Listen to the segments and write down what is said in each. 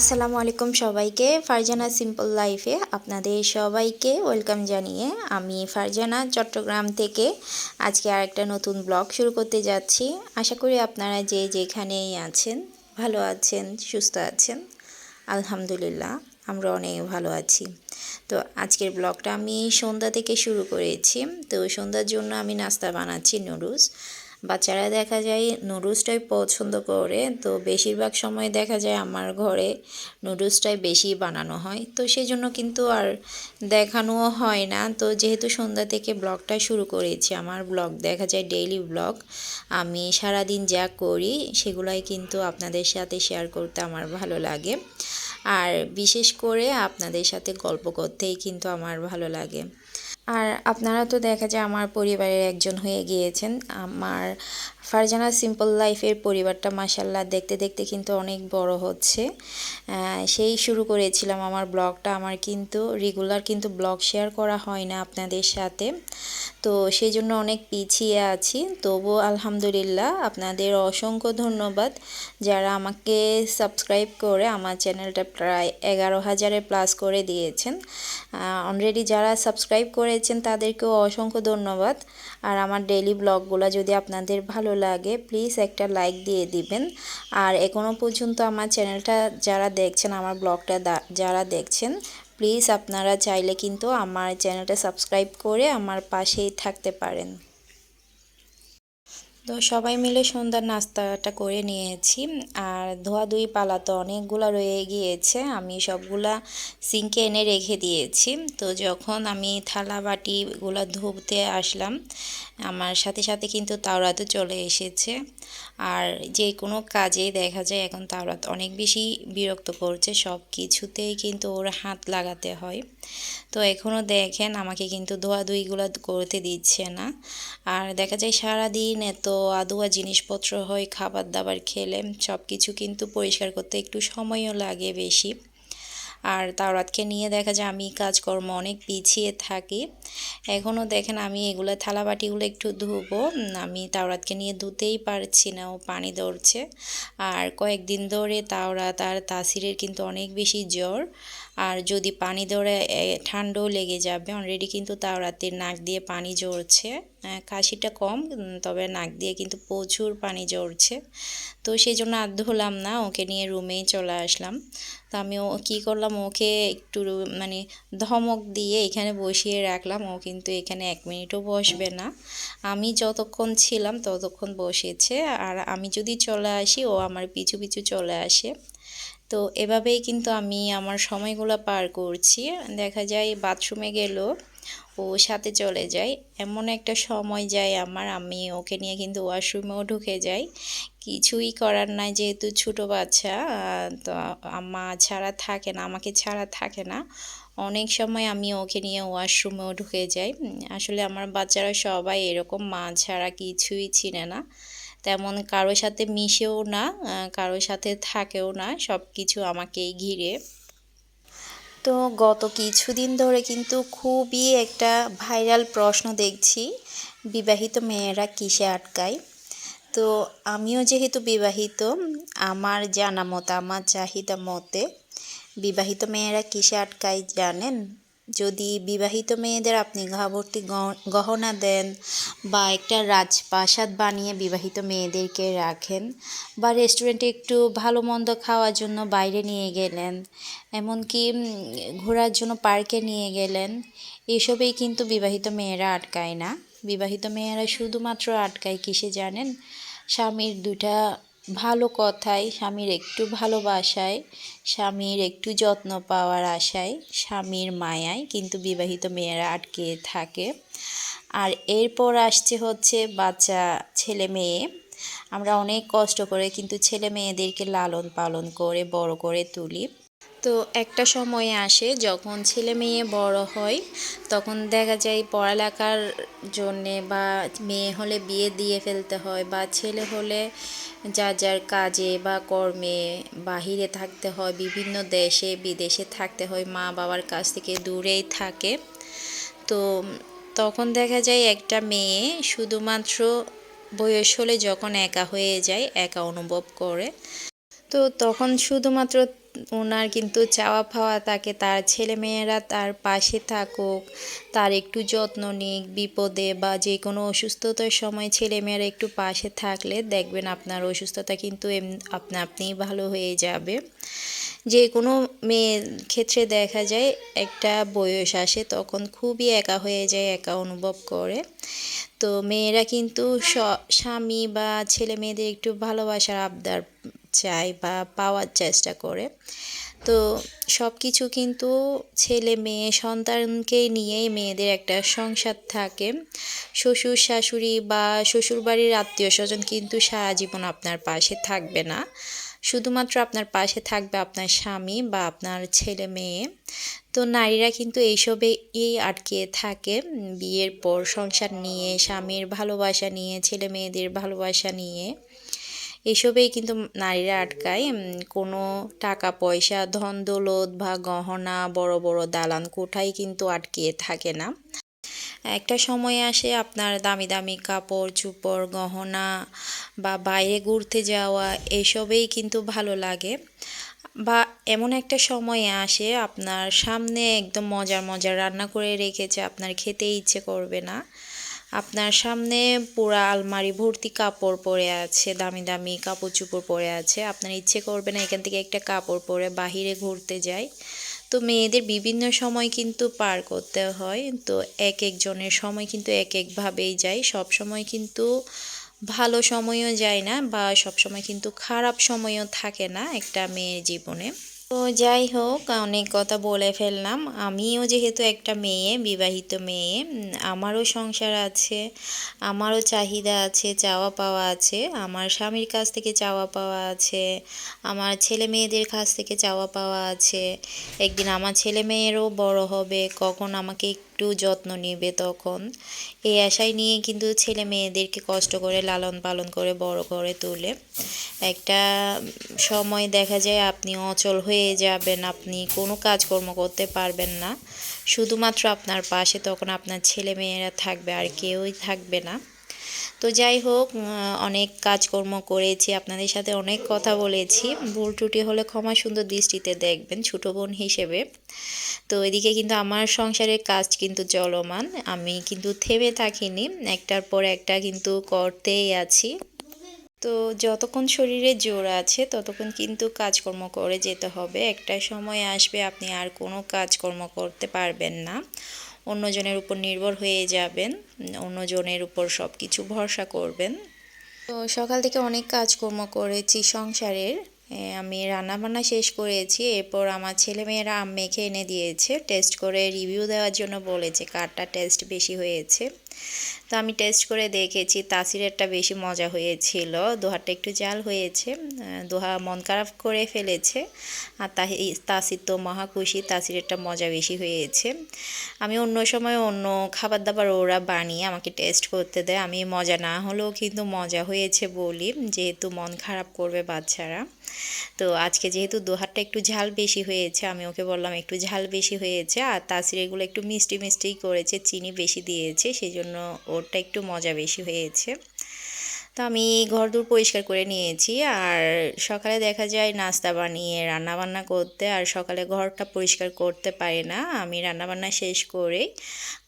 আসসালামু আলাইকুম সবাইকে। ফারজানা সিম্পল লাইফে আপনাদের সবাইকে ওয়েলকাম জানিয়ে আমি ফারজানা চট্টগ্রাম থেকে আজকে আরেকটা নতুন ব্লগ শুরু করতে যাচ্ছি। আশা করি আপনারা যে যেখানেই আছেন ভালো আছেন, সুস্থ আছেন, আলহামদুলিল্লাহ আমরা অনেক ভালো আছি। তো আজকের ব্লগটা আমি সন্ধ্যা থেকে শুরু করেছি। তো সন্ধ্যার জন্য আমি নাস্তা বানাচ্ছি নুডলস। বাচ্চারা দেখা যায় নুডলসটাই পছন্দ করে, তো বেশিরভাগ সময় দেখা যায় আমার ঘরে নুডলসটাই বেশি বানানো হয়। তো সেই জন্য কিন্তু আর দেখানোও হয় না। তো যেহেতু সন্ধ্যা থেকে ব্লগটা শুরু করেছি, আমার ব্লগ দেখা যায় ডেইলি ব্লগ। আমি সারাদিন যা করি সেগুলাই কিন্তু আপনাদের সাথে শেয়ার করতে আমার ভালো লাগে। আর বিশেষ করে আপনাদের সাথে গল্প করতেই কিন্তু আমার ভালো লাগে। আর আপনারা তো দেখা যায় আমার পরিবারের একজন হয়ে গিয়েছেন। আমার ফারজানা সিম্পল লাইফের পরিবারটা মাসাল্লাহ দেখতে দেখতে কিন্তু অনেক বড় হচ্ছে। সেই শুরু করেছিলাম আমার ব্লগটা। আমার কিন্তু রেগুলার কিন্তু ব্লগ শেয়ার করা হয় না আপনাদের সাথে। তো সেই জন্য অনেক পিছিয়ে আছি। তবু আলহামদুলিল্লাহ আপনাদের অসংখ্য ধন্যবাদ। যারা আমাকে সাবস্ক্রাইব করে আমার চ্যানেলটা প্রায় এগারো হাজারের প্লাস করে দিয়েছেন। অলরেডি যারা সাবস্ক্রাইব করেছেন তাদেরকেও অসংখ্য ধন্যবাদ। আর আমার ডেলি ব্লগগুলো যদি আপনাদের ভালো লাগে প্লিজ একটা লাইক দিয়ে দিবেন। আর এখনও পর্যন্ত আমার চ্যানেলটা যারা দেখছেন, আমার ব্লগটা যারা দেখছেন প্লিজ আপনারা চাইলে কিন্তু আমার চ্যানেলটা সাবস্ক্রাইব করে আমার পাশেই থাকতে পারেন। তো সবাই মিলে সন্ধ্যার নাস্তাটা করে নিয়েছি। আর ধোয়াধুয়ি পালা তো অনেকগুলো রয়ে গিয়েছে। আমি সবগুলা সিঙ্কে এনে রেখে দিয়েছি। তো যখন আমি থালা বাটিগুলো ধুতে আসলাম আমার সাথে সাথে কিন্তু তাওরাতও চলে এসেছে। আর যে কোনো কাজে দেখা যায় এখন তাওরাত অনেক বেশি বিরক্ত করছে সব কিছুতেই কিন্তু ওর হাত লাগাতে হয়। তো এখনও দেখেন আমাকে কিন্তু ধোয়াধুয়িগুলো করতে দিচ্ছে না। আর দেখা যায় সারাদিন এত আদুয়া জিনিসপত্র হয় খাবার দাবার খেলে সব কিছু কিন্তু পরিষ্কার করতে একটু সময়ও লাগে বেশি। আর তাওরাতকে নিয়ে দেখা যায় আমি কাজকর্ম অনেক পিছিয়ে থাকি। এখনও দেখেন আমি এগুলো থালা বাটিগুলো একটু ধুবো। আমি তাওরাতকে নিয়ে ধুতেই পারছি না, ও পানি দৌড়ছে আর কয়েকদিন ধরে তাওরাত আর তাসিরের কিন্তু অনেক বেশি জ্বর। আর যদি পানি ধরে ঠান্ডাও লেগে যাবে অলরেডি কিন্তু তাও রাতের নাক দিয়ে পানি ঝরছে। কাশিটা কম তবে নাক দিয়ে কিন্তু প্রচুর পানি ঝরছে। তো সেই জন্য আর ধুলাম না, ওকে নিয়ে রুমেই চলে আসলাম। তো আমি ও, কী করলাম, ওকে একটু মানে ধমক দিয়ে এখানে বসিয়ে রাখলাম। ও কিন্তু এখানে এক মিনিটও বসবে না। আমি যতক্ষণ ছিলাম ততক্ষণ বসেছে। আর আমি যদি চলে আসি, ও আমার পিছু পিছু চলে আসে। তো এভাবেই কিন্তু আমি আমার সময়গুলো পার করছি। দেখা যায় বাথরুমে গেলেও ও সাথে চলে যায়। এমন একটা সময় যায় আমার, আমি ওকে নিয়ে কিন্তু ওয়াশরুমেও ঢুকে যাই। কিছুই করার নাই যেহেতু ছোটো বাচ্চা, তো মা ছাড়া থাকে না, আমাকে ছাড়া থাকে না। অনেক সময় আমি ওকে নিয়ে ওয়াশরুমেও ঢুকে যাই। আসলে আমার বাচ্চারা সবাই এরকম মা ছাড়া কিছুই চিনে না। তেমন কারোর সাথে মিশেও না কারোর সাথে থাকেও না সব কিছু আমাকেই ঘিরে। তো গত কিছুদিন ধরে কিন্তু খুবই একটা ভাইরাল প্রশ্ন দেখছি, বিবাহিত মেয়েরা কিসে আটকায়? তো আমিও যেহেতু বিবাহিত, আমার জানা মতো, আমার চাহিদা মতে বিবাহিত মেয়েরা কিসে আটকায় জানেন? যদি বিবাহিত মেয়েদের আপনি ঘাভর্তি গহনা দেন বা একটা রাজপ্রাসাদ বানিয়ে বিবাহিত মেয়েদেরকে রাখেন বা রেস্টুরেন্টে একটু ভালো মন্দ খাওয়ার জন্য বাইরে নিয়ে গেলেন, এমনকি ঘোরার জন্য পার্কে নিয়ে গেলেন, এসবেই কিন্তু বিবাহিত মেয়েরা আটকায় না। বিবাহিত মেয়েরা শুধুমাত্র আটকায়, কিসে জানেন? স্বামীর দুটা ভালো কথায় স্বামীর একটু ভালোবাসায় স্বামীর একটু যত্ন পাওয়ার আশায় স্বামীর মায়ায় কিন্তু বিবাহিত মেয়েরা আটকে থাকে। আর এরপর আসছে হচ্ছে বাচ্চা, ছেলে মেয়ে। আমরা অনেক কষ্ট করে কিন্তু ছেলে মেয়েদেরকে লালন পালন করে, বড় করে তুলি। তো একটা সময় আসে যখন ছেলে মেয়ে বড় হয়, তখন দেখা যায় পড়ালেখার জন্যে বা মেয়ে হলে বিয়ে দিয়ে ফেলতে হয় বা ছেলে হলে যার যার কাজে বা কর্মে বাহিরে থাকতে হয়, বিভিন্ন দেশে, বিদেশে থাকতে হয়, মা বাবার কাছ থেকে দূরেই থাকে। তো তখন দেখা যায় একটা মেয়ে শুধুমাত্র বয়স হলে যখন একা হয়ে যায়, একা অনুভব করে। তো তখন শুধুমাত্র ওনার কিন্তু চাওয়া পাওয়া থাকে, তার ছেলেমেয়েরা তার পাশে থাকুক, তার একটু যত্ন নিক বিপদে বা যে কোনো অসুস্থতার সময় ছেলেমেয়েরা একটু পাশে থাকলে দেখবেন আপনার অসুস্থতা কিন্তু আপনা আপনিই ভালো হয়ে যাবে। যে কোনো মেয়ের ক্ষেত্রে দেখা যায় একটা বয়স আসে তখন খুবই একা হয়ে যায়, একা অনুভব করে। তো মেয়েরা কিন্তু স্বামী বা ছেলে মেয়েদের একটু ভালোবাসার আবদার চায় বা পাওয়ার চেষ্টা করে। তো সব কিছু কিন্তু ছেলে মেয়ে সন্তানকে নিয়েই মেয়েদের একটা সংসার থাকে। শ্বশুর, শাশুড়ি বা শ্বশুরবাড়ির আত্মীয় স্বজন কিন্তু সারা জীবন আপনার পাশে থাকবে না। শুধুমাত্র আপনার পাশে থাকবে আপনার স্বামী বা আপনার ছেলে মেয়ে। তো নারীরা কিন্তু এইসবে এই আটকে থাকে। বিয়ের পর সংসার নিয়ে, স্বামীর ভালোবাসা নিয়ে, ছেলে মেয়েদের ভালোবাসা নিয়ে। এসবেই কিন্তু নারীরা আটকায় কোনো টাকা, পয়সা, ধন, দৌলত বা গহনা, বড় বড় দালান কোঠায় কিন্তু আটকিয়ে থাকে না। একটা সময় আসে আপনার দামি দামি কাপড়, চোপড়, গহনা বা বাইরে ঘুরতে যাওয়া, এসবেই কিন্তু ভালো লাগে। বা এমন একটা সময় আসে আপনার সামনে একদম মজার মজার রান্না করে রেখেছে, আপনার খেতে ইচ্ছে করবে না। আপনার সামনে পুরা আলমারি ভর্তি কাপড় পরে আছে, দামি দামি কাপড় চুপড় পরে আছে। আপনার ইচ্ছে করবে না এখান থেকে একটা কাপড় পরে বাহিরে ঘুরতে যাই। তো মেয়েদের বিভিন্ন সময় কিন্তু পার করতে হয়। তো এক একজনের সময় কিন্তু এক একভাবেই যায় সব সময় কিন্তু ভালো সময়ও যায় না বা সব সময় কিন্তু খারাপ সময়ও থাকে না একটা মেয়ের জীবনে। তো যাই হোক, অনেক কথা বলে ফেললাম। আমিও যেহেতু একটা মেয়ে, বিবাহিত মেয়ে, আমারও সংসার আছে, আমারও চাহিদা আছে, চাওয়া পাওয়া আছে, আমার স্বামীর কাছ থেকে চাওয়া পাওয়া আছে, আমার ছেলে মেয়েদের কাছ থেকে চাওয়া পাওয়া আছে। একদিন আমার ছেলে মেয়েরও বড় হবে, কখন আমাকে একটু যত্ন নিবে তখন। এই আশায় নিয়ে কিন্তু ছেলে মেয়েদেরকে কষ্ট করে লালন পালন করে বড় করে তোলে। একটা সময় দেখা যায় আপনি অচল হয়ে যাবেন, আপনি কোনো কাজকর্ম করতে পারবেন না। শুধুমাত্র আপনার পাশে তখন আপনার ছেলে মেয়েরা থাকবে আর কেউই থাকবে না। তো যাই হোক অনেক কাজকর্ম করেছি, আপনাদের সাথে অনেক কথা বলেছি। ভুল ত্রুটি হলে ক্ষমা সুন্দর দৃষ্টিতে দেখবেন, ছোটো বোন হিসেবে। তো এদিকে কিন্তু আমার সংসারের কাজ কিন্তু চলমান, আমি কিন্তু থেমে থাকিনি, একটার পর একটা কিন্তু করতেই আছি। তো যতক্ষণ শরীরে জোর আছে, ততক্ষণ কিন্তু কাজকর্ম করে যেতে হবে। একটা সময় আসবে, আপনি আর কোনো কাজকর্ম করতে পারবেন না। অন্যজনের উপর নির্ভর হয়ে যাবেন, অন্যজনের উপর সব কিছু ভরসা করবেন। তো সকাল থেকে অনেক কাজকর্ম করেছি সংসারের। এ, আমি রান্নাবান্না শেষ করেছি। এরপর আমার ছেলেমেয়েরা আম মেখে এনে দিয়েছে। টেস্ট করে রিভিউ দেওয়ার জন্য বলেছে কারটা টেস্ট বেশি হয়েছে। তো আমি টেস্ট করে দেখেছি তাসিরেরটা বেশি মজা হয়েছিল। দোহারটা একটু জাল হয়েছে। দোহা মন খারাপ করে ফেলেছে। আর তাসির তো মহা খুশি তাসিরেরটা মজা বেশি হয়েছে। আমি অন্য সময় অন্য খাবার দাবার ওরা বানিয়ে আমাকে টেস্ট করতে দেয়। আমি মজা না হলেও কিন্তু মজা হয়েছে বলি। যেহেতু মন খারাপ করবে বাচ্চারা। তো আজকে যেহেতু দোহারটা একটু ঝাল বেশি হয়েছে, আমি ওকে বললাম একটু ঝাল বেশি হয়েছে, আর তাসির এগুলো একটু মিষ্টি মিষ্টি করেছে, চিনি বেশি দিয়েছে সেই জন্য ওরটা একটু মজা বেশি হয়েছে। তো আমি ঘরদোর পরিষ্কার করে নিয়েছি আর সকালে দেখা যায় নাস্তা বানিয়ে রান্না বান্না করতে আর সকালে ঘরটা পরিষ্কার করতে পারি না। আমি রান্না বান্না শেষ করে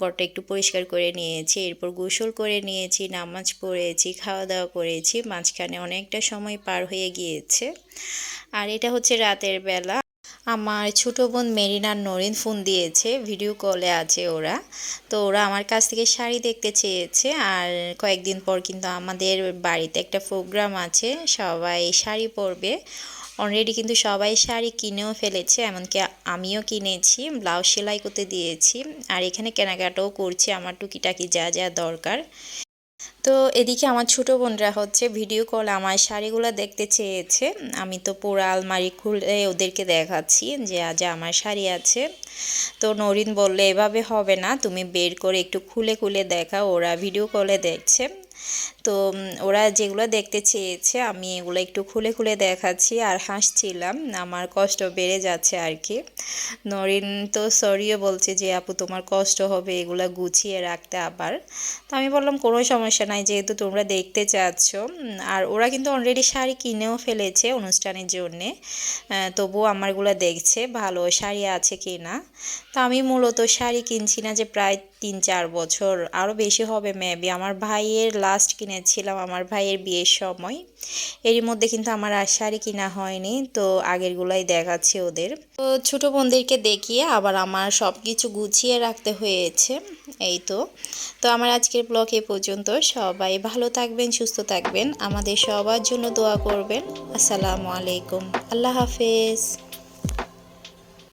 ঘরটা একটু পরিষ্কার করে নিয়েছি। এরপর গোসল করে নিয়েছি, নামাজ পড়েছি খাওয়া দাওয়া করেছি। মাঝখানে অনেকটা সময় পার হয়ে গিয়েছে। আর এটা হচ্ছে রাতের বেলা। আমার ছোট বোন মেরিনার নরিন ফোন দিয়েছে ভিডিও কলে আছে ওরা। তো ওরা আমার কাছ থেকে শাড়ি দেখতে চেয়েছে আর কয়েকদিন পর কিন্তু আমাদের বাড়িতে একটা প্রোগ্রাম আছে, সবাই শাড়ি পরবে। অলরেডি কিন্তু সবাই শাড়ি কিনেও ফেলেছে, এমনকি আমিও কিনেছি, ব্লাউজ সেলাই করতে দিয়েছি। আর এখানে কেনাকাটাও করছি, আমার টুকিটাকি যা যা দরকার। তো এদিকে আমার ছোট বোনরা হচ্ছে ভিডিও কল আমার শাড়িগুলো দেখতে চেয়েছে। আমি তো পুরো আলমারি খুলে ওদেরকে দেখাচ্ছি যে আজ আমার শাড়ি আছে। তো নরিন বললে, এভাবে হবে না, তুমি বের করে একটু খুলে খুলে দেখা ওরা ভিডিও কলে দেখছে। তো ওরা যেগুলো দেখতে চেয়েছে, আমি এগুলো একটু খুলে খুলে দেখাচ্ছি আর হাসছিলাম। আমার কষ্ট বেড়ে যাচ্ছে আর কি। নরিন তো সরিও বলছে যে, আপু, তোমার কষ্ট হবে, এগুলো গুছিয়ে রাখতে আবার। তো আমি বললাম, কোনো সমস্যা নাই, যেহেতু তোমরা দেখতে চাচ্ছ। আর ওরা কিন্তু অলরেডি শাড়ি কিনেও ফেলেছে অনুষ্ঠানের জন্যে। তবুও আমারগুলো দেখছে, ভালো শাড়ি আছে কি না তো আমি মূলত শাড়ি কিনছি না যে, প্রায় তিন চার বছর আরও বেশি হবে মেবি আমার ভাইয়ের লাস্ট কিনেছিলাম, আমার ভাইয়ের বিয়ের সময়। এরই মধ্যে কিন্তু আমার আর শাড়ি কিনা হয়নি, তো আগেরগুলাই দেখাচ্ছি ওদের। তো ছোটো বোনদেরকে দেখিয়ে আবার আমার সব কিছু গুছিয়ে রাখতে হয়েছে, এই তো। তো আমার আজকের ব্লগ এ পর্যন্ত। সবাই ভালো থাকবেন, সুস্থ থাকবেন। আমাদের সবার জন্য দোয়া করবেন। আসসালামু আলাইকুম। আল্লাহ হাফেজ।